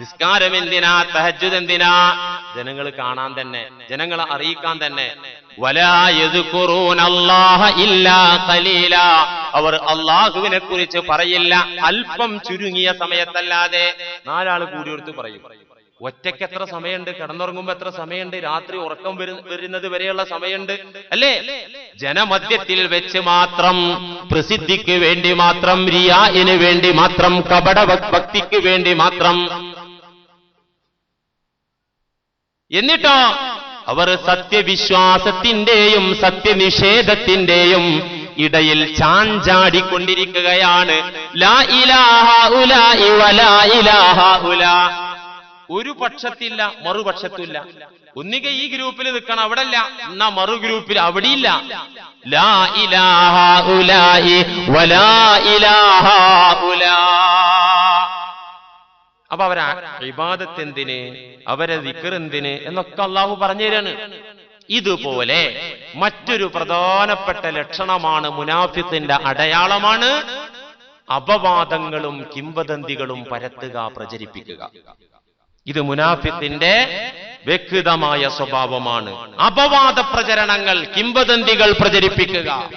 നിസ്കാരം എന്തിനാ തഹജ്ജുദ് എന്തിനാ ജനങ്ങൾ കാണാൻ തന്നെ ജനങ്ങളെ അറിയിക്കാൻ തന്നെ. അവർ അള്ളാഹുവിനെ കുറിച്ച് പറയില്ല. അല്പം ചുരുങ്ങിയ സമയത്തല്ലാതെ നാലാൾ കൂടിയെടുത്ത് പറയും. ഒറ്റയ്ക്ക് എത്ര സമയമുണ്ട്? കിടന്നുറങ്ങുമ്പോ എത്ര സമയമുണ്ട്? രാത്രി ഉറക്കം വരു- വരുന്നത് വരെയുള്ള സമയമുണ്ട്? അല്ലേ? ജനമധ്യത്തിൽ വെച്ച് മാത്രം പ്രസിദ്ധിക്ക് വേണ്ടി മാത്രം റിയായിന് വേണ്ടി മാത്രം കപട ഭക്തിക്ക് വേണ്ടി മാത്രം. എന്നിട്ടോ? അവർ സത്യവിശ്വാസത്തിന്റെയും സത്യനിഷേധത്തിന്റെയും ഇടയിൽ ചാഞ്ചാടിക്കൊണ്ടിരിക്കുകയാണ്. ലാ ഇലാഹ ഉലാ ഇവ ലാ ഇലാഹ ഉലാ. ഒരു പക്ഷത്തില്ല മറുപക്ഷത്തില്ല. ഒന്നുക ഈ ഗ്രൂപ്പിൽ നിൽക്കണം അവിടെ അല്ല എന്നാ മറു ഗ്രൂപ്പിൽ അവിടെയില്ല. ലാ ഇലാഹ വലാ ഇലാഹ അപ്പൊ അവരാ വിവാദത്തെന്തിന് അവരെ വിക്രന്തിന് എന്നൊക്കെ അള്ളാഹു പറഞ്ഞു തരാണ്. ഇതുപോലെ മറ്റൊരു പ്രധാനപ്പെട്ട ലക്ഷണമാണ് മുനാഫിത്തിന്റെ അടയാളമാണ് അപവാദങ്ങളും കിംവദന്തികളും പരത്തുക പ്രചരിപ്പിക്കുക. ഇത് മുനാഫിത്തിന്റെ വ്യക്തിതമായ സ്വഭാവമാണ്. അപവാദ പ്രചരണങ്ങൾ കിംവദന്തികൾ പ്രചരിപ്പിക്കുക.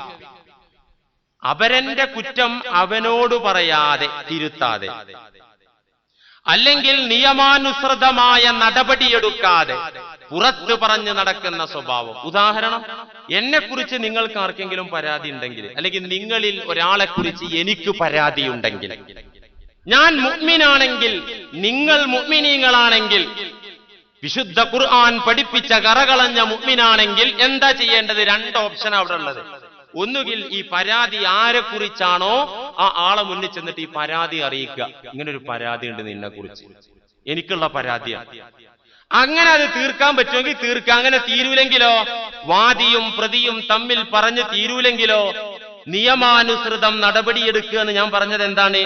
അവരന്റെ കുറ്റം അവനോട് പറയാതെ തിരുത്താതെ. അല്ലെങ്കിൽ നിയമാനുസൃതമായ നടപടിയെടുക്കാതെ പുറത്തു പറഞ്ഞു നടക്കുന്ന സ്വഭാവം. ഉദാഹരണം എന്നെ കുറിച്ച് നിങ്ങൾക്ക് ആർക്കെങ്കിലും പരാതി ഉണ്ടെങ്കിൽ അല്ലെങ്കിൽ നിങ്ങളിൽ ഒരാളെ കുറിച്ച് എനിക്ക് പരാതി ഉണ്ടെങ്കിൽ ഞാൻ മുഗ്മിനാണെങ്കിൽ നിങ്ങൾ മുഗ്മിനീങ്ങളാണെങ്കിൽ വിശുദ്ധ ഖുർആൻ പഠിപ്പിച്ച കറകളഞ്ഞ മുഗ്മിനാണെങ്കിൽ എന്താ ചെയ്യേണ്ടത്? രണ്ട് ഓപ്ഷൻ അവിടെ ഉള്ളത്. ഒന്നുകിൽ ഈ പരാതി ആരെ കുറിച്ചാണോ? ആ ആളെ മുന്നിൽ ചെന്നിട്ട് ഈ പരാതി അറിയിക്കുക. ഇങ്ങനെ ഒരു പരാതി ഉണ്ട് നിന്നെ കുറിച്ച്. എനിക്കുള്ള പരാതിയാണ് അങ്ങനെ അത് തീർക്കാൻ പറ്റുമെങ്കിൽ തീർക്കുക. അങ്ങനെ തീരൂലെങ്കിലോ? വാദിയും പ്രതിയും തമ്മിൽ പറഞ്ഞ് തീരൂലെങ്കിലോ? നിയമാനുസൃതം നടപടിയെടുക്കുക എന്ന് ഞാൻ പറഞ്ഞത് എന്താണ്?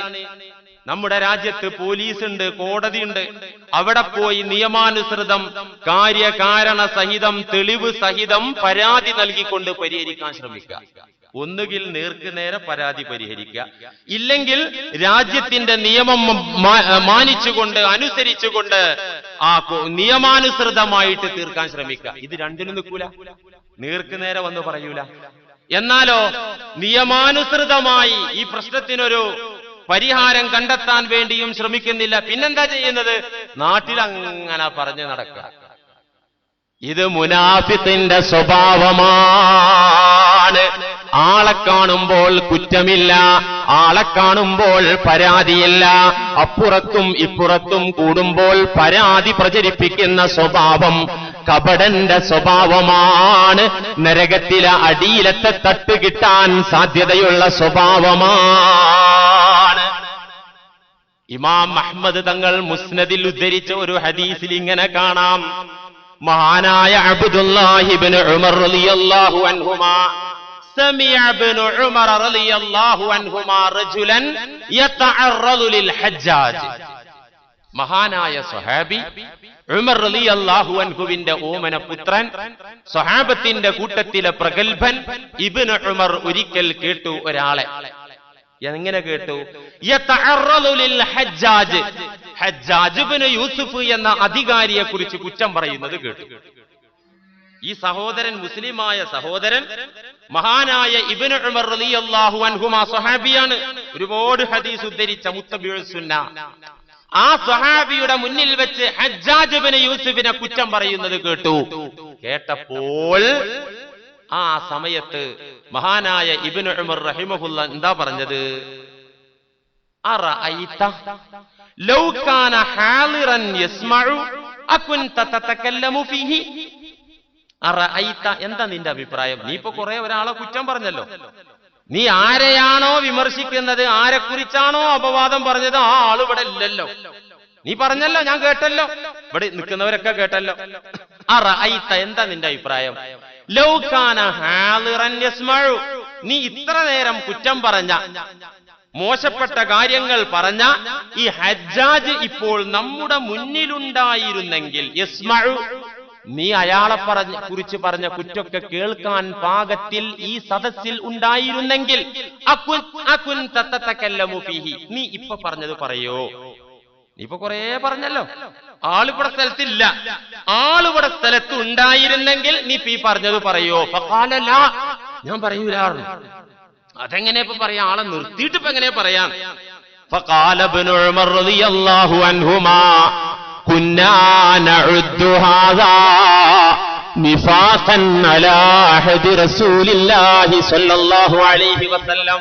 നമ്മുടെ രാജ്യത്ത് പോലീസ് ഉണ്ട് കോടതിയുണ്ട്. അവിടെ പോയി നിയമാനുസൃതം കാര്യകാരണ സഹിതം തെളിവ് സഹിതം പരാതി നൽകിക്കൊണ്ട് പരിഹരിക്കാൻ ശ്രമിക്കുക. ഒന്നുകിൽ നേർക്ക് നേരെ പരാതി പരിഹരിക്കുക. ഇല്ലെങ്കിൽ രാജ്യത്തിന്റെ നിയമം മാനിച്ചുകൊണ്ട് അനുസരിച്ചുകൊണ്ട് ആ നിയമാനുസൃതമായിട്ട് തീർക്കാൻ ശ്രമിക്കുക. ഇത് രണ്ടിനും നിൽക്കൂല. നേർക്ക് നേരെ വന്ന് പറയൂല. എന്നാലോ നിയമാനുസൃതമായി ഈ പ്രശ്നത്തിനൊരു പരിഹാരം കണ്ടെത്താൻ വേണ്ടിയും ശ്രമിക്കുന്നില്ല. പിന്നെന്താ ചെയ്യുന്നത്? നാട്ടിൽ അങ്ങനെ പറഞ്ഞു നടക്കുക. ഇത് മുനാഫിത്തിന്റെ സ്വഭാവമാണ്. ആളെ കാണുമ്പോൾ കുറ്റമില്ല ആളെ കാണുമ്പോൾ പരാതിയില്ല. അപ്പുറത്തും ഇപ്പുറത്തും കൂടുമ്പോൾ പരാതി പ്രചരിപ്പിക്കുന്ന സ്വഭാവം കപടന്റെ സ്വഭാവമാണ്. നരകത്തിലെ അടിയിലത്തെ തട്ട് കിട്ടാൻ സാധ്യതയുള്ള സ്വഭാവമാണ്. ഇമാം അഹ്മദ് തങ്ങൾ മുസ്നദിൽ ഉദ്ധരിച്ച ഒരു ഹദീസിൽ ഇങ്ങനെ കാണാം മഹാനായ അബ്ദുല്ലാഹിബ്നു ഉമർ റളിയല്ലാഹു അൻഹുമാ سمع ابن عمر رضي الله عنهما رجلا يتعرض للحجاج മഹാനായ സ്വഹാബി ഉമർ റലി അള്ളാഹു അൻഹുവിന്റെ ഓമന പുത്രൻ സ്വഹാബത്തിന്റെ കൂട്ടത്തിലെ പ്രഗത്ഭൻ ഇബ്നു ഉമർ ഒരിക്കൽ കേട്ടു ഒരാളെ എങ്ങനെ കേട്ടു. ഹജ്ജാജ്. ഹജ്ജാജ് ഇബ്നു യൂസുഫ് എന്ന അധികാരിയെ കുറിച്ച് കുറ്റം പറയുന്നത് കേട്ടു. ഈ സഹോദരൻ മുസ്ലിമായ സഹോദരൻ മഹാനായ ഇബ്നു ഉമർ സ്വഹാബിയാണ്. ഒരുപാട് ഹദീസ് ഉദ്ധരിച്ച മുത്തബിഴുസുന്ന ആ സ്വഹാബിയുടെ മുന്നിൽ വെച്ച് ഹജ്ജാജുബിന് യൂസുഫിനെ കുറ്റം പറയുന്നത് കേട്ടു. കേട്ടപ്പോൾ ആ സമയത്ത് മഹാനായ ഇബ്നു ഉമർ റഹിമഹുല്ല എന്താ പറഞ്ഞത്? എന്താ നിന്റെ അഭിപ്രായം? നീ ഇപ്പൊ കുറെ ഒരാളെ കുറ്റം പറഞ്ഞല്ലോ. നീ ആരെയാണോ വിമർശിക്കുന്നത്? ആരെക്കുറിച്ചാണോ അപവാദം പറഞ്ഞത്? ആ ആൾ ഇവിടെ ഇല്ലല്ലോ. നീ പറഞ്ഞല്ലോ ഞാൻ കേട്ടല്ലോ. ഇവിടെ നിൽക്കുന്നവരൊക്കെ കേട്ടല്ലോ. അറഅയ്ത എന്താ നിന്റെ അഭിപ്രായം? യസ്മഉ നീ ഇത്ര നേരം കുറ്റം പറഞ്ഞ. മോശപ്പെട്ട കാര്യങ്ങൾ പറഞ്ഞ ഈ ഹജ്ജാജ് ഇപ്പോൾ നമ്മുടെ മുന്നിലുണ്ടായിരുന്നെങ്കിൽ യസ്മഉ നീ അയാളെ പറഞ്ഞ കുറിച്ച് പറഞ്ഞ കുറ്റൊക്കെ കേൾക്കാൻ പാകത്തിൽ ഈ സദസ്സിൽ ഉണ്ടായിരുന്നെങ്കിൽ. നീ ഇപ്പൊ പറഞ്ഞത് പറയോ? നീ ഇപ്പൊ കൊറേ പറഞ്ഞല്ലോ. ആളിവിടെ സ്ഥലത്തില്ല ആളിവിടെ സ്ഥലത്ത് ഉണ്ടായിരുന്നെങ്കിൽ നീ ഇപ്പൊ ഈ പറഞ്ഞത് പറയോ ഫഖാലല ഞാൻ പറയൂലായിരുന്നു അതെങ്ങനെ ഇപ്പൊ പറയാ ആളെ നിർത്തിയിട്ട് ഇപ്പൊ എങ്ങനെ പറയാം فقال ابن عمر رضي الله عنهما كنا نعد هذا نفاقا على عهد رسول الله صلى الله عليه وسلم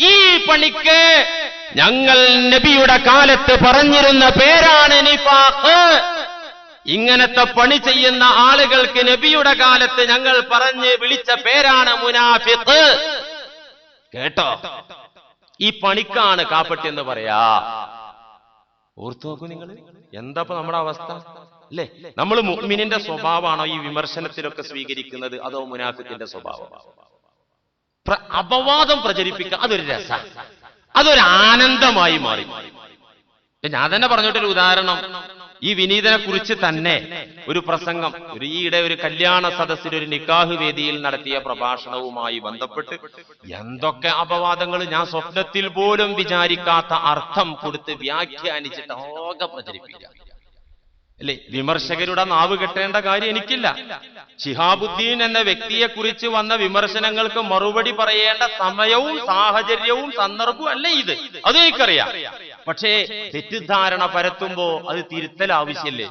ഈ പണിക്ക് ഞങ്ങൾ നബിയുടെ കാലത്ത് പറഞ്ഞിരുന്ന പേരാണ് നിഫാഖ്. ഇങ്ങനത്തെ പണി ചെയ്യുന്ന ആളുകൾക്ക് നബിയുടെ കാലത്ത് ഞങ്ങൾ പറഞ്ഞ് വിളിച്ച പേരാണ് മുനാഫിഖ്. കേട്ടോ? ഈ പണിക്കാണ് കാപ്പട്ടി എന്ന് പറയാ. ഓർത്തു നോക്കൂ നിങ്ങൾ. എന്താ നമ്മുടെ അവസ്ഥ? അല്ലേ? നമ്മൾ മുഅ്മിനിന്റെ സ്വഭാവമാണോ ഈ വിമർശനത്തിലൊക്കെ സ്വീകരിക്കുന്നത്? അതോ മുനാഫിത്തിന്റെ സ്വഭാവം? പ്ര- അപവാദം പ്രചരിപ്പിക്കുക അതൊരു രസ. അതൊരു ആനന്ദമായി മാറി. ഞാൻ തന്നെ പറഞ്ഞിട്ടൊരു ഉദാഹരണം. ഈ വിനീതനെ കുറിച്ച് തന്നെ ഒരു പ്രസംഗം. ഒരു ഈയിടെ ഒരു കല്യാണ സദസ്സിൽ ഒരു നിക്കാഹ് വേദിയിൽ നടത്തിയ പ്രഭാഷണവുമായി ബന്ധപ്പെട്ട് എന്തൊക്കെ അപവാദങ്ങൾ ഞാൻ സ്വപ്നത്തിൽ പോലും വിചാരിക്കാത്ത അർത്ഥം കൊടുത്ത് വ്യാഖ്യാനിച്ചിട്ട് ആകെ പ്രചരിപ്പിക്കുക. അല്ലേ വിമർശകരുടെ നാവ് കെട്ടേണ്ട കാര്യം എനിക്കില്ല. ഷിഹാബുദ്ദീൻ എന്ന വ്യക്തിയെ കുറിച്ച് വന്ന വിമർശനങ്ങൾക്ക് മറുപടി പറയേണ്ട സമയവും സാഹചര്യവും സന്ദർഭവും അല്ല ഇത്? അത് എനിക്കറിയാം. പക്ഷേ തെറ്റിദ്ധാരണ പരത്തുമ്പോ അത് തിരുത്തൽ ആവശ്യല്ലേ?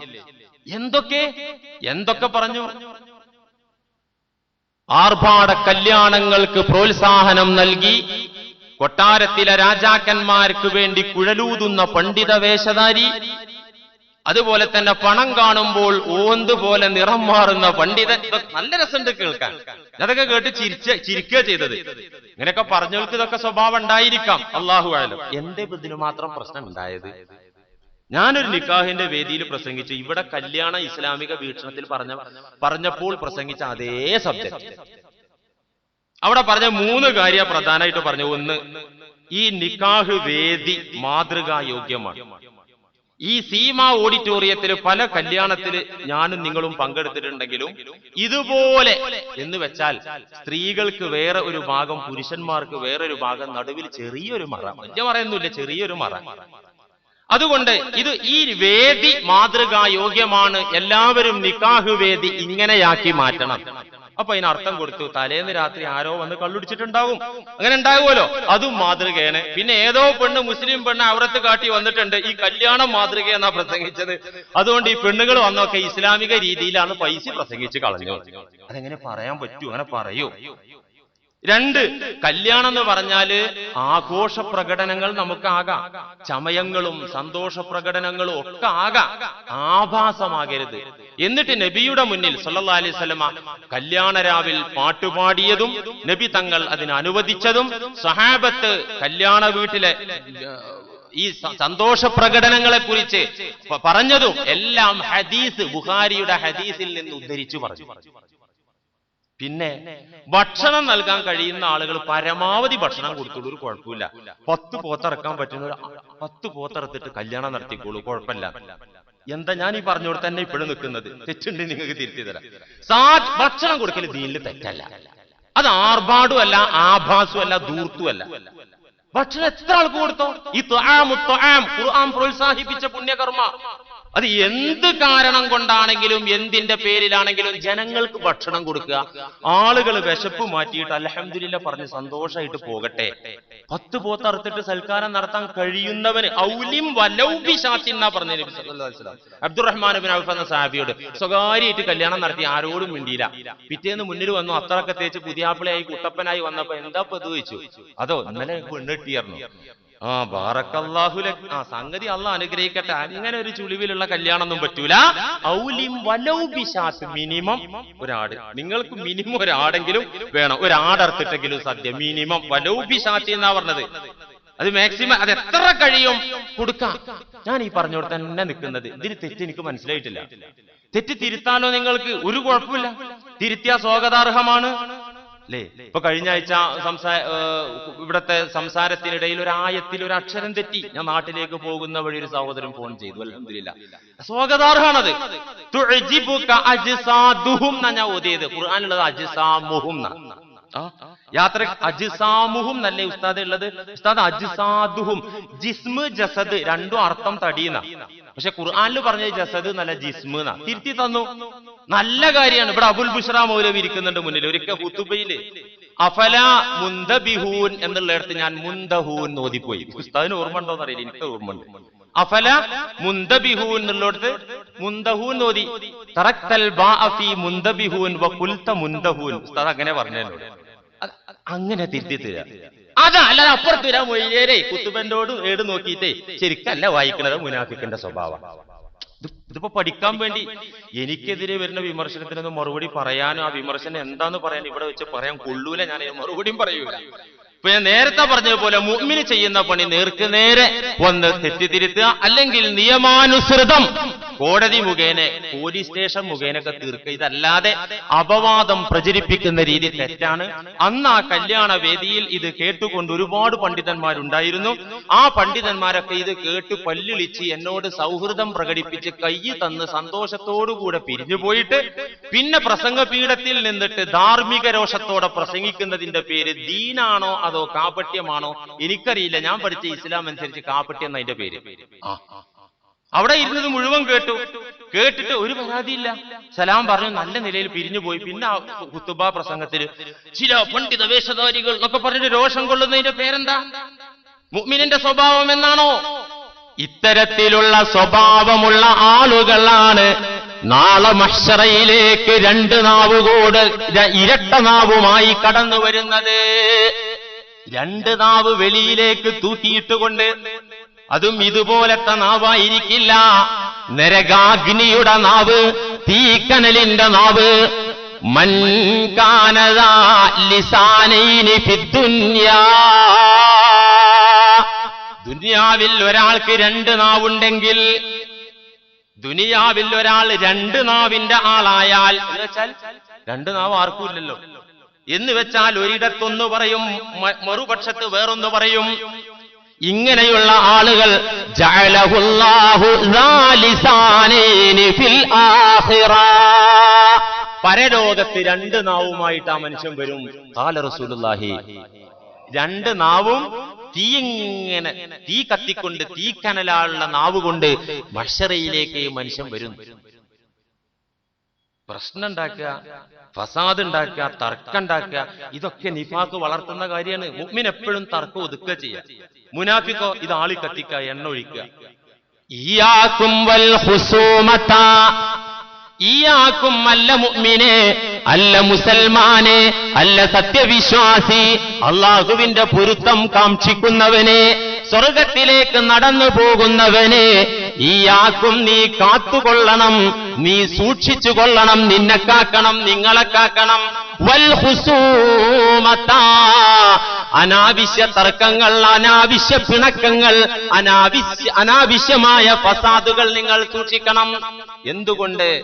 എന്തൊക്കെ? എന്തൊക്കെ പറഞ്ഞു? ആർഭാട കല്യാണങ്ങൾക്ക് പ്രോത്സാഹനം നൽകി കൊട്ടാരത്തിലെ രാജാക്കന്മാർക്ക് വേണ്ടി കുഴലൂതുന്ന പണ്ഡിത വേഷധാരി അതുപോലെ തന്നെ പണം കാണുമ്പോൾ ഓന്ത് പോലെ നിറം മാറുന്ന പണ്ഡിതൻ. നല്ല രസമുണ്ട് കേൾക്കാൻ. അതൊക്കെ കേട്ട് ചിരിച്ച ചിരിക്കുക ചെയ്തത്. ഇങ്ങനെയൊക്കെ പറഞ്ഞവർക്ക് ഇതൊക്കെ സ്വഭാവം ഉണ്ടായിരിക്കാം. അള്ളാഹു ആയാലും എന്റെ ഇതിന് മാത്രം പ്രശ്നം ഉണ്ടായത് ഞാനൊരു നിക്കാഹിന്റെ വേദിയിൽ പ്രസംഗിച്ചു. ഇവിടെ കല്യാണ ഇസ്ലാമിക വീക്ഷണത്തിൽ പറഞ്ഞ പറഞ്ഞപ്പോൾ പ്രസംഗിച്ച അതേ സബ്ജക്ട്. അവിടെ പറഞ്ഞ മൂന്ന് കാര്യ പ്രധാനമായിട്ട് പറഞ്ഞു. ഒന്ന് ഈ നിക്കാഹ് വേദി മാതൃകായോഗ്യമാണ്. ഈ സീമ ഓഡിറ്റോറിയത്തിൽ പല കല്യാണത്തിൽ ഞാനും നിങ്ങളും പങ്കെടുത്തിട്ടുണ്ടെങ്കിലും ഇതുപോലെ എന്ന് വെച്ചാൽ സ്ത്രീകൾക്ക് വേറെ ഒരു ഭാഗം പുരുഷന്മാർക്ക് വേറെ ഒരു ഭാഗം നടുവിൽ ചെറിയൊരു മറ. വലിയ മറയൊന്നുമില്ല ചെറിയൊരു മറ. അതുകൊണ്ട് ഇത് ഈ വേദി മാതൃകാ യോഗ്യമാണ്. എല്ലാവരും നിക്കാഹ് വേദി ഇങ്ങനെയാക്കി മാറ്റണം. അപ്പൊ അതിന് അർത്ഥം കൊടുത്തു. തലേന്ന് രാത്രി ആരോ വന്ന് കള്ളുടിച്ചിട്ടുണ്ടാവും. അങ്ങനെ ഉണ്ടാകുമല്ലോ. അതും മാതൃകയാണ്. പിന്നെ ഏതോ പെണ്ണ് മുസ്ലിം പെണ്ണ് അവരത്ത് കാട്ടി വന്നിട്ടുണ്ട്. ഈ കല്യാണം മാതൃക എന്നാ പ്രസംഗിച്ചത്. അതുകൊണ്ട് ഈ പെണ്ണുകൾ വന്നൊക്കെ ഇസ്ലാമിക രീതിയിലാണ് പൈസ പ്രസംഗിച്ച് കളഞ്ഞു അതെങ്ങനെ പറയാൻ പറ്റൂ? അങ്ങനെ പറയൂ. രണ്ട് കല്യാണം എന്ന് പറഞ്ഞാൽ ആഘോഷ പ്രകടനങ്ങൾ നമുക്ക് ആകാം ചമയങ്ങളും സന്തോഷ പ്രകടനങ്ങളും ഒക്കെ ആകാം. ആഭാസമാകരുത്. എന്നിട്ട് നബിയുടെ മുന്നിൽ സല്ലാ അലൈഹി വസല്ലമ കല്യാണ രാവിൽ പാട്ടുപാടിയതും നബി തങ്ങൾ അതിന് അനുവദിച്ചതും സഹാബത്ത് കല്യാണ വീട്ടിലെ ഈ സന്തോഷ പ്രകടനങ്ങളെ കുറിച്ച് പറഞ്ഞതും എല്ലാം ഹദീസ് ബുഹാരിയുടെ ഹദീസിൽ നിന്ന് ഉദ്ധരിച്ചു പറഞ്ഞു. പിന്നെ ഭക്ഷണം നൽകാൻ കഴിയുന്ന ആളുകൾ പരമാവധി ഭക്ഷണം കൊടുത്തോളൂ ഒരു കുഴപ്പമില്ല. പത്ത് പോത്തിറക്കാൻ പറ്റുന്ന പത്ത് പോത്തിറത്തിട്ട് കല്യാണം നടത്തിക്കോളൂ കുഴപ്പമില്ല. എന്താ ഞാൻ ഈ പറഞ്ഞോട് തന്നെ ഇപ്പോഴും നിൽക്കുന്നത്? തെറ്റുണ്ട് നിങ്ങൾക്ക് തിരുത്തി തരാം. ഭക്ഷണം കൊടുക്കൽ ദീനിൽ തെറ്റല്ല. അത് ആർഭാടും അല്ല ആഭാസും അല്ല ആഭാസുമല്ല ധൂർത്തുമല്ല ഭക്ഷണം എത്ര ആൾക്ക് കൊടുത്തോ? ഈ ത്വാം ത്വാം ഖുർആൻ പ്രോത്സാഹിപ്പിച്ച പുണ്യകർമ്മ. അത് എന്ത് കാരണം കൊണ്ടാണെങ്കിലും എന്തിന്റെ പേരിലാണെങ്കിലും ജനങ്ങൾക്ക് ഭക്ഷണം കൊടുക്കുക. ആളുകൾ വിശപ്പ് മാറ്റിയിട്ട് അലഹമില്ല പറഞ്ഞ് സന്തോഷമായിട്ട് പോകട്ടെ. പത്ത് പോത്തറുത്തിട്ട് സൽക്കാരം നടത്താൻ കഴിയുന്നവന് ഔലിം പറഞ്ഞ അബ്ദുറഹ്മാൻ ബിൻ എന്ന സാഹിബിയോട് സ്വകാര്യമായിട്ട് കല്യാണം നടത്തി ആരോടും മിണ്ടിയില്ല. പിറ്റേന്ന് മുന്നിൽ വന്നു അത്രയൊക്കെ തേച്ച് പുതിയാപ്പിളയായി കുട്ടപ്പനായി വന്നപ്പോ എന്താ പൊതുവെച്ചു ചോദിച്ചു? അതോ ഇന്നലെ പെണ്ണെട്ടിയായിരുന്നു ആ ബാറക്കല്ലാഹുല ആ സംഗതി അല്ല അനുഗ്രഹിക്കട്ടെ. അങ്ങനെ ഒരു ചുളിവിലുള്ള കല്യാണം ഒന്നും പറ്റൂല. ഔലിം മിനിമം ഒരാട്. നിങ്ങൾക്ക് മിനിമം ഒരാടെങ്കിലും വേണം. ഒരാടർത്തിട്ടെങ്കിലും സദ്യ. മിനിമം വലൗ ബിശാത്തി എന്നാ പറഞ്ഞത്. അത് മാക്സിമം അത് എത്ര കഴിയും? കൊടുക്കാം. ഞാൻ ഈ പറഞ്ഞോട് തന്നെ നിൽക്കുന്നത്. ഇതിന് തെറ്റ് എനിക്ക് മനസ്സിലായിട്ടില്ല. തെറ്റ് തിരുത്താനോ നിങ്ങൾക്ക് ഒരു കുഴപ്പമില്ല. തിരുത്തിയ സ്വാഗതാർഹമാണ്. അല്ലേ? ഇപ്പൊ കഴിഞ്ഞ ആഴ്ച സംസാര ഇവിടത്തെ സംസാരത്തിനിടയിൽ ഒരു ആയത്തിൽ ഒരു അക്ഷരം തെറ്റി. ഞാൻ നാട്ടിലേക്ക് പോകുന്ന വഴി ഒരു സഹോദരൻ ഫോൺ ചെയ്തു. അലഹമില്ല സ്വാഗതാർഹാണത് ഞാൻ ഓതിയത്. ഖുർആാനുള്ളത് അജ്സാമുഹും യാത്ര അജിസാമുഹും നല്ലേ ഉസ്താദ് ഉള്ളത് ഉസ്താദ് അജിസാദുഹും ജിസ്മ് ജസദ് രണ്ടും അർത്ഥം തടിയുന്ന പക്ഷെ ഖുർആാനിൽ പറഞ്ഞ ജസദ് നല്ല ജിസ്മ് എന്നാ. തിരുത്തി തന്നു. നല്ല കാര്യമാണ്. ഇവിടെ അബുൽ ബുഷ്റ മൗലവി ഇരിക്കുന്നുണ്ട് മുന്നിൽ ഒരിക്കൽ ഹുത്തുബയിൽ അഫല മുന്തബിഹൂൻ എന്നുള്ളിടത്ത് ഞാൻ മുന്തഹൂൻ ഓതിപ്പോയി. ഉസ്താദിന് ഓർമ്മ ഉണ്ടോ എന്നറിയില്ല. എനിക്ക് ഓർമ്മ ഉണ്ട്. അഫല മുന്തബിഹൂൻ എന്നുള്ളടത്ത് മുന്തഹൂൻ ഓതി. തറക്കൽ ബാഅ ഫീ മുന്തബിഹൂൻ വ കുൽത മുന്തഹൂൻ. ഉസ്താദ് അങ്ങനെ പറഞ്ഞല്ലോ അങ്ങനെ തിരുത്തി തരാ അതാ അല്ലാതെ അപ്പുറത്ത് വരാൻ മൊയ്യേരേ കുത്തുബന്റോട് ഏട് നോക്കിയിട്ടേ ശരിക്കല്ല വായിക്കുന്നത് മുനാഫിക്കിന്റെ സ്വഭാവം. ഇത് ഇതിപ്പോ പഠിക്കാൻ വേണ്ടി എനിക്കെതിരെ വരുന്ന വിമർശനത്തിനൊന്നും മറുപടി പറയാനോ ആ വിമർശനം എന്താന്ന് പറയാൻ ഇവിടെ വെച്ച് പറയാൻ കൊള്ളൂല ഞാൻ മറുപടിയും പറയൂല. ഇപ്പൊ ഞാൻ നേരത്തെ പറഞ്ഞതുപോലെ മുമ്മിന് ചെയ്യുന്ന പണി നേർക്ക് നേരെ ഒന്ന് തെറ്റിതിരുത്തുക അല്ലെങ്കിൽ നിയമാനുസൃതം കോടതി മുഖേന പോലീസ് സ്റ്റേഷൻ മുഖേനൊക്കെ തീർക്കുക. ഇതല്ലാതെ അപവാദം പ്രചരിപ്പിക്കുന്ന രീതി തെറ്റാണ്. അന്ന് ആ കല്യാണ വേദിയിൽ ഇത് കേട്ടുകൊണ്ട് ഒരുപാട് പണ്ഡിതന്മാരുണ്ടായിരുന്നു. ആ പണ്ഡിതന്മാരൊക്കെ ഇത് കേട്ട് പല്ലിളിച്ച് എന്നോട് സൗഹൃദം പ്രകടിപ്പിച്ച് കൈ തന്ന് സന്തോഷത്തോടുകൂടെ പിരിഞ്ഞു പോയിട്ട് പിന്നെ പ്രസംഗപീഠത്തിൽ നിന്നിട്ട് ധാർമ്മിക രോഷത്തോടെ പ്രസംഗിക്കുന്നതിന്റെ പേര് ദീനാണോ അതോ കാപട്യമാണോ എനിക്കറിയില്ല. ഞാൻ പഠിച്ച ഇസ്ലാം അനുസരിച്ച് കാപട്യം എന്നതിന്റെ പേര്. ആ അവിടെ ഇരുന്നത് മുഴുവൻ കേട്ടു. കേട്ടിട്ട് ഒരു പരാതിയില്ല. സലാം പറഞ്ഞു നല്ല നിലയിൽ പിരിഞ്ഞു പോയി. പിന്നെ കുത്തുബ പ്രസംഗത്തിൽ ചില പണ്ഡിത വേഷധാരികൾ എന്നൊക്കെ പറഞ്ഞിട്ട് രോഷം കൊള്ളുന്നതിന്റെ പേരെന്താ? മുഅ്മിനിന്റെ സ്വഭാവം എന്നാണോ? ഇത്തരത്തിലുള്ള സ്വഭാവമുള്ള ആളുകളാണ് നാളെ മഷറയിലേക്ക് രണ്ട് നാവുകോട് ഇരട്ട നാവുമായി കടന്നു വരുന്നത് രണ്ട് നാവ് വെളിയിലേക്ക് തൂക്കിയിട്ടുകൊണ്ട് അതും ഇതുപോലത്തെ നാവായിരിക്കില്ല. നരകാഗ്നിയുടെ നാവ് തീക്കനലിന്റെ നാവ്. ലിസാനൈനി ദുനിയാവിൽ ഒരാൾക്ക് രണ്ട് നാവുണ്ടെങ്കിൽ ദുനിയാവിൽ ഒരാൾ രണ്ട് നാവിന്റെ ആളായാൽ വെച്ചാൽ രണ്ട് നാവ് ആർക്കും ഇല്ലല്ലോ. എന്ന് വെച്ചാൽ ഒരിടത്തൊന്ന് പറയും മറുപക്ഷത്ത് വേറൊന്ന് പറയും. ഇങ്ങനെയുള്ള ആളുകൾ. പരലോകത്ത് രണ്ട് നാവുമായിട്ട് ആ മനുഷ്യൻ വരും. കാല റസൂലുള്ളാഹി. രണ്ട് നാവും തീ ഇങ്ങനെ തീ കത്തിക്കൊണ്ട് തീ കനലാളുള്ള നാവ് കൊണ്ട് മഷറയിലേക്ക് മനുഷ്യൻ വരും. പ്രശ്നം ഉണ്ടാക്കുക. ഫസാദ് ഉണ്ടാക്കുക തർക്കം ഉണ്ടാക്കുക ഇതൊക്കെ നിഫാക്ക് വളർത്തുന്ന കാര്യമാണ്. മുഅ്മിൻ എപ്പോഴും തർക്കം ഒതുക്കുക ചെയ്യുക മുനാഫിക്കോ ഇത് ആളി കത്തിക്കുക എണ്ണ ഒഴിക്കുക. ഇയാക്കും അല്ല മുഗ്മിനെ അല്ല മുസൽമാനെ അല്ല സത്യവിശ്വാസി അള്ളാഹുവിന്റെ പൊരുത്തം കാക്ഷിക്കുന്നവനെ സ്വർഗത്തിലേക്ക് നടന്നു പോകുന്നവനെ ഈ ആക്കും നീ കാത്തുകൊള്ളണം നീ സൂക്ഷിച്ചു കൊള്ളണം നിന്നെ കാക്കണം നിങ്ങളെ കാക്കണം. വൽ അനാവശ്യ തർക്കങ്ങൾ അനാവശ്യ പിണക്കങ്ങൾ അനാവശ്യ അനാവശ്യമായ ഫസാദുകൾ നിങ്ങൾ സൂക്ഷിക്കണം. എന്തുകൊണ്ട്?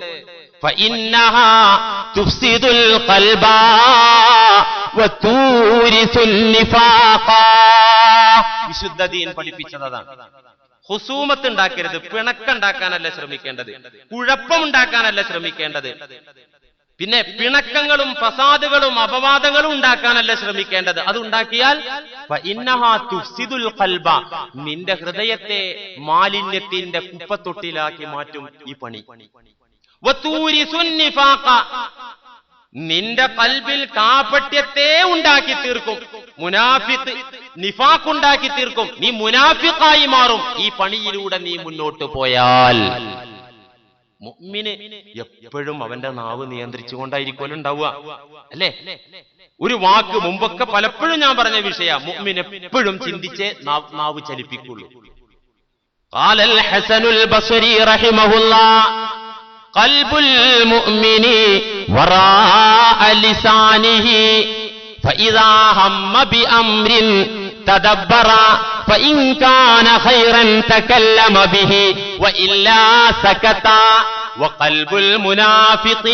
തുഫ്സിദുൽ വിശുദ്ധ ദീൻ പഠിപ്പിച്ചതാണ് ഹുസൂമത്ത് ഉണ്ടാക്കരുത് പിണക്കുണ്ടാക്കാനല്ല ശ്രമിക്കേണ്ടത്. കുഴപ്പമുണ്ടാക്കാനല്ല ശ്രമിക്കേണ്ടത്. പിന്നെ പിണക്കങ്ങളും ഫസാദുകളും അപവാദങ്ങളും ഉണ്ടാക്കാനല്ല ശ്രമിക്കേണ്ടത്. അത് ഉണ്ടാക്കിയാൽ നിന്റെ ഹൃദയത്തെ മാലിന്യത്തിന്റെ കുപ്പത്തൊട്ടിലാക്കി മാറ്റും ഈ പണി. നിന്റെ കൽബിൽ കാപട്യത്തെ ഉണ്ടാക്കി തീർക്കും. മുനാഫിത്ത് നിഫാഖ് ഉണ്ടാക്കി തീർക്കും നീ മുനാഫിക്കായി മാറും ഈ പണിയിലൂടെ നീ മുന്നോട്ട് പോയാൽ മുഅ്മിന് എപ്പോഴും അവന്റെ നാവ് നിയന്ത്രിച്ചുകൊണ്ടായിരിക്കുമല്ലോ ഉണ്ടാവുക അല്ലേ ഒരു വാക്ക് മുമ്പൊക്കെ പലപ്പോഴും ഞാൻ പറഞ്ഞ വിഷയ മുഅ്മിൻ എപ്പോഴും ചിന്തിച്ച് നാവ് നാവ് ചലിപ്പിക്കുള്ളൂ قال الحسن البصري رحمه الله قلب المؤمن وراء لسانه فإذا هم بأمر تدبر فإن كان خيرا تكلم به وإلا سكت وقلب المنافق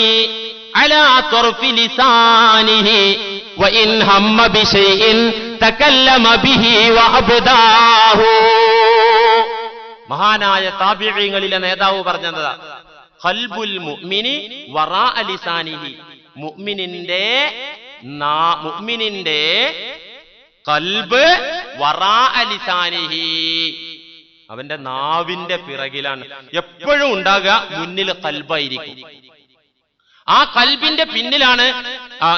على طرف لسانه وإن هم بشيء تكلم به وأبداه മഹാനായ താബിഴങ്ങളിലെ നേതാവ് പറഞ്ഞതാ ഖൽബുൽ മുഅ്മിനി വറാ ലിസാനിഹി മുഅ്മിനിന്റെ നാ- മുഅ്മിനിന്റെ കൽബ് വറാ ലിസാനിഹി. അവന്റെ നാവിന്റെ പിറകിലാണ്. എപ്പോഴും ഉണ്ടാകുക മുന്നിൽ കൽബായിരിക്കും. ആ കൽബിന്റെ പിന്നിലാണ്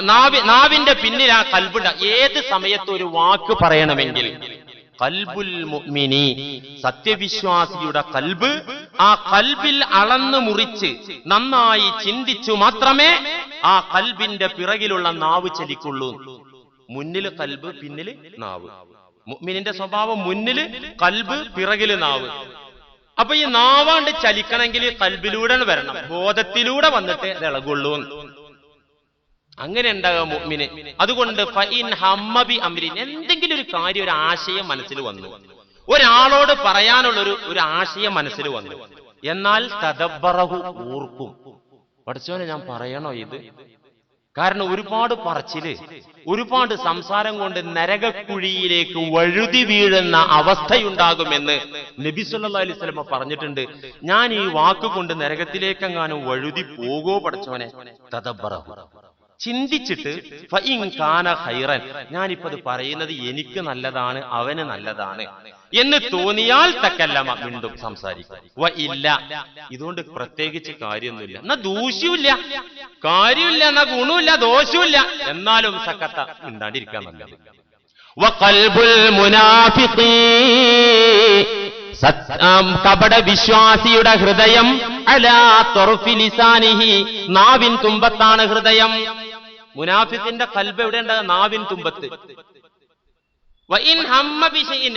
നാവി നാവിന്റെ പിന്നിൽ ആ കൽബുണ്ട ഏത് സമയത്ത് ഒരു വാക്ക് പറയണമെങ്കിൽ. കൽബുൽ മുഅ്മിനി സത്യവിശ്വാസിയുടെ കൽബ്. ആ കൽബിൽ അളന്നു മുറിച്ച് നന്നായി ചിന്തിച്ചു മാത്രമേ ആ കൽബിന്റെ പിറകിലുള്ള നാവ് ചലിക്കുള്ളൂ. മുന്നിൽ കൽബ് പിന്നിൽ നാവ്. മുഅ്മിനിന്റെ സ്വഭാവം മുന്നിൽ കൽബ് പിറകിൽ നാവ്. അപ്പൊ ഈ നാവാണ്ട് ചലിക്കണമെങ്കിൽ കൽബിലൂടെ വരണം. ബോധത്തിലൂടെ വന്നിട്ട് ഇളകൊള്ളൂ അങ്ങനെ ഉണ്ടാകാം മുഅ്മിന്. അതുകൊണ്ട് ഫൈൻ ഹമ്മബി അമ്രിൻ. എന്തെങ്കിലും ഒരു കാര്യം ഒരു ആശയം മനസ്സിൽ വന്നു. ഒരാളോട് പറയാനുള്ള ഒരു ഒരു ആശയം മനസ്സിൽ വന്നു. എന്നാൽ തദബ്ബറഹു ഓർക്കും. പഠിച്ചോനെ ഞാൻ പറയണോ ഇത്? കാരണം ഒരുപാട് പറച്ചിൽ ഒരുപാട് സംസാരം കൊണ്ട് നരകക്കുഴിയിലേക്ക് വഴുതി വീഴുന്ന അവസ്ഥയുണ്ടാകുമെന്ന് നബി സല്ലാ അലൈഹി പറഞ്ഞിട്ടുണ്ട്. ഞാൻ ഈ വാക്കുകൊണ്ട് നരകത്തിലേക്കെങ്ങാനും വഴുതി പോകോ പഠിച്ചവനെ? തദബ്ബറഹു. ചിന്തിച്ചിട്ട് കാന ഖൈറൻ. ഞാനിപ്പോ അത് പറയുന്നത് എനിക്ക് നല്ലതാണ് അവന് നല്ലതാണ്. എന്ന് തോന്നിയാൽ തക്കല്ലമ വീണ്ടും സംസാരിക്കും. വ ഇല്ല. ഇതുകൊണ്ട് പ്രത്യേകിച്ച് കാര്യമൊന്നുമില്ല. എന്നാ ദൂഷ്യമില്ല കാര്യമില്ല എന്നാ ഗുണമില്ല ദോഷമില്ല എന്നാലും സക്കത്ത ഉണ്ടാണ്ടിരിക്കാൻ നല്ലത്. കപട വിശ്വാസിയുടെ ഹൃദയം അലാ തൊറഫിലിസാനിഹി നാവിൻ തുമ്പത്താണ് ഹൃദയം. മുനാഫിത്തിന്റെ കൽബ് ഉണ്ടാകും നാവിൻ തുമ്പത്ത്.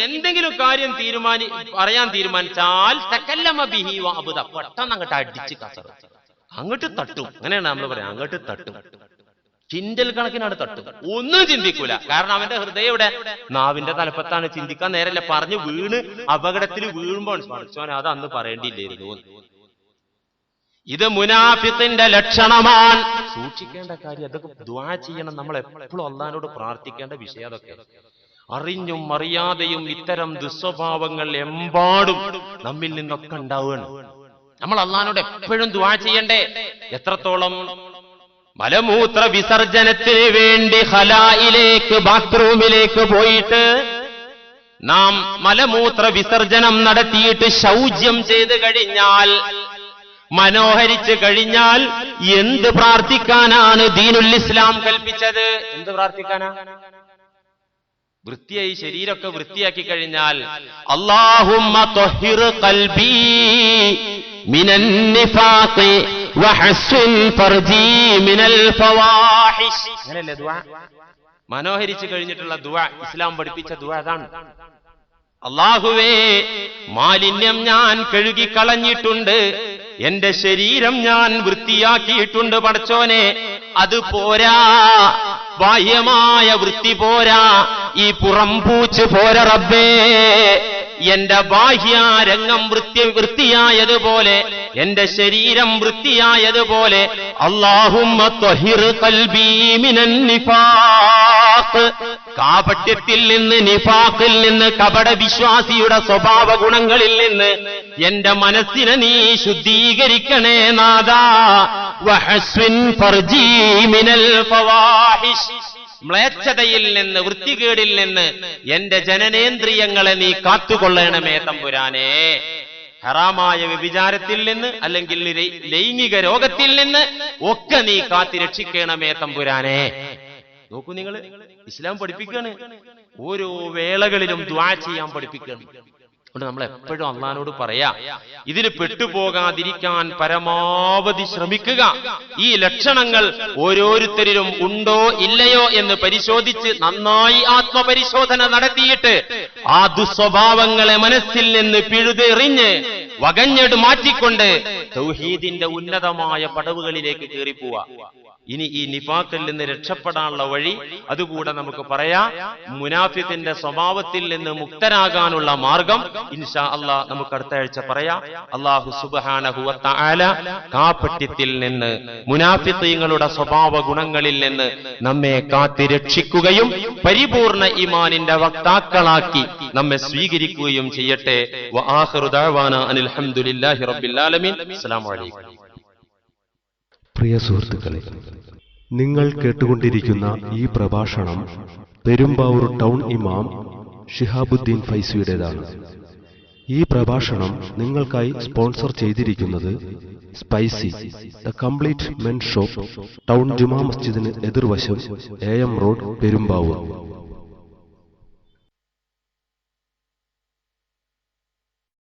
എന്തെങ്കിലും കാര്യം തീരുമാനി പറയാൻ തീരുമാനിച്ചാൽ പെട്ടെന്ന് അങ്ങോട്ട് അടിച്ച് കസറ അങ്ങോട്ട് തട്ടും. അങ്ങനെയാണ് നമ്മൾ പറയാം. അങ്ങോട്ട് തട്ടും. ചിന്തൽ കണക്കിനാണ് തട്ടും. ഒന്നും ചിന്തിക്കൂല. കാരണം അവന്റെ ഹൃദയം ഇവിടെ നാവിന്റെ തലപ്പത്താണ്. ചിന്തിക്കാൻ നേരല്ല. പറഞ്ഞു വീണ് അപകടത്തിൽ വീഴുമ്പോൾ അത് അന്ന് പറയേണ്ടിയില്ലായിരുന്നു. ഇത് മുനാഫിത്തിന്റെ ലക്ഷണമാണ്. സൂക്ഷിക്കേണ്ട കാര്യം അതൊക്കെ ദ്വാ ചെയ്യണം. നമ്മൾ എപ്പോഴും അള്ളഹാനോട് പ്രാർത്ഥിക്കേണ്ട വിഷയം അതൊക്കെ. അറിഞ്ഞും അറിയാതെയും ഇത്തരം ദുസ്വഭാവങ്ങൾ എമ്പാടും നമ്മിൽ നിന്നൊക്കെ ഉണ്ടാവുകയാണ്. നമ്മൾ അള്ളഹാനോട് എപ്പോഴും ദ്വാ ചെയ്യണ്ടേ? എത്രത്തോളം? മലമൂത്ര വിസർജനത്തിന് വേണ്ടി ഹലായിലേക്ക് ബാത്റൂമിലേക്ക് പോയിട്ട് നാം മലമൂത്ര വിസർജനം നടത്തിയിട്ട് ശൗചം ചെയ്ത് കഴിഞ്ഞാൽ മനോഹരിച്ച് കഴിഞ്ഞാൽ എന്ത് പ്രാർത്ഥിക്കാനാണ് ദീനുൽ ഇസ്ലാം കൽപ്പിച്ചത്? എന്ത് പ്രാർത്ഥിക്കാനാ? വൃത്തിയായി ശരീരമൊക്കെ വൃത്തിയാക്കി കഴിഞ്ഞാൽ അള്ളാഹുമ്മ മനോഹരിച്ചു കഴിഞ്ഞിട്ടുള്ള ദുആ ഇസ്ലാം പഠിപ്പിച്ച ദുആ അതാണ്. അള്ളാഹുവേ മാലിന്യം ഞാൻ കഴുകിക്കളഞ്ഞിട്ടുണ്ട് എന്റെ ശരീരം ഞാൻ വൃത്തിയാക്കിയിട്ടുണ്ട് പടച്ചോനെ. അത് പോരാ. ബാഹ്യമായ വൃത്തി പോരാ. ഈ പുറംപൂച്ച് പോര റബ്ബേ. എന്റെ ബാഹ്യാരംഗം വൃത്തി വൃത്തിയായതുപോലെ എന്റെ ശരീരം വൃത്തിയായതുപോലെ മിനൻ നിഫാഖ്. കാപട്യത്തിൽ നിന്ന് നിഫാഖിൽ നിന്ന് കപട വിശ്വാസിയുടെ സ്വഭാവ ഗുണങ്ങളിൽ നിന്ന് എന്റെ മനസ്സിനെ നീ ശുദ്ധീകരിക്കണേ നാദാ വഹസ്വിൻ മിനൽ മ്ലേച്ഛതയിൽ നിന്ന് വൃത്തികേടിൽ നിന്ന് എന്റെ ജനനേന്ദ്രിയങ്ങളെ നീ കാത്തുകൊള്ളണമേ തമ്പുരാനേ. ഹറാമായ വ്യഭിചാരത്തിൽ നിന്ന് അല്ലെങ്കിൽ ലൈംഗിക രോഗത്തിൽ നിന്ന് ഒക്കെ നീ കാത്തി രക്ഷിക്കണമേ തമ്പുരാനേ. നോക്കൂ നിങ്ങൾ ഇസ്ലാം പഠിപ്പിക്കാണ്. ഓരോ വേളകളിലും ദ്വാ ചെയ്യാൻ പഠിപ്പിക്കണം. അതുകൊണ്ട് നമ്മൾ എപ്പോഴും അള്ളഹാനോട് പറയാ ഇതിന് പെട്ടുപോകാതിരിക്കാൻ പരമാവധി ശ്രമിക്കുക. ഈ ലക്ഷണങ്ങൾ ഓരോരുത്തരിലും ഉണ്ടോ ഇല്ലയോ എന്ന് പരിശോധിച്ച് നന്നായി ആത്മപരിശോധന നടത്തിയിട്ട് ആ ദുസ്വഭാവങ്ങളെ മനസ്സിൽ നിന്ന് പിഴുതെറിഞ്ഞ് വകഞ്ഞെട് മാറ്റിക്കൊണ്ട് തൗഹീദിന്റെ ഉന്നതമായ പടവുകളിലേക്ക് കയറിപ്പോവാ. ഇനി ഈ നിഫാക്കിൽ നിന്ന് രക്ഷപ്പെടാനുള്ള വഴി അതുകൂടെ നമുക്ക് പറയാം. മുനാഫിത്തിന്റെ സ്വഭാവത്തിൽ നിന്ന് മുക്തരാകാനുള്ള മാർഗം ഇൻഷാ അള്ളാ നമുക്ക് അടുത്ത ആഴ്ച പറയാം. അള്ളാഹു സുബാനഹുല കാപ്പട്യത്തിൽ നിന്ന് മുനാഫിത്തീങ്ങളുടെ സ്വഭാവ ഗുണങ്ങളിൽ നിന്ന് നമ്മെ കാത്തി രക്ഷിക്കുകയും പരിപൂർണ ഇമാനിന്റെ വക്താക്കളാക്കി നമ്മെ സ്വീകരിക്കുകയും ചെയ്യട്ടെ. വആഖിറു ദഅവാന അനിൽ പ്രിയ സുഹൃത്തുക്കളെ നിങ്ങൾ കേട്ടുകൊണ്ടിരിക്കുന്ന ഈ പ്രഭാഷണം പെരുമ്പാവൂർ ടൗൺ ഇമാം ഷിഹാബുദ്ദീൻ ഫൈസിയുടേതാണ്. ഈ പ്രഭാഷണം നിങ്ങൾക്കായി സ്പോൺസർ ചെയ്തിരിക്കുന്നത് spicy the complete men shop town ജുമാ മസ്ജിദിന് എതിർവശം എ എം റോഡ് പെരുമ്പാവൂർ.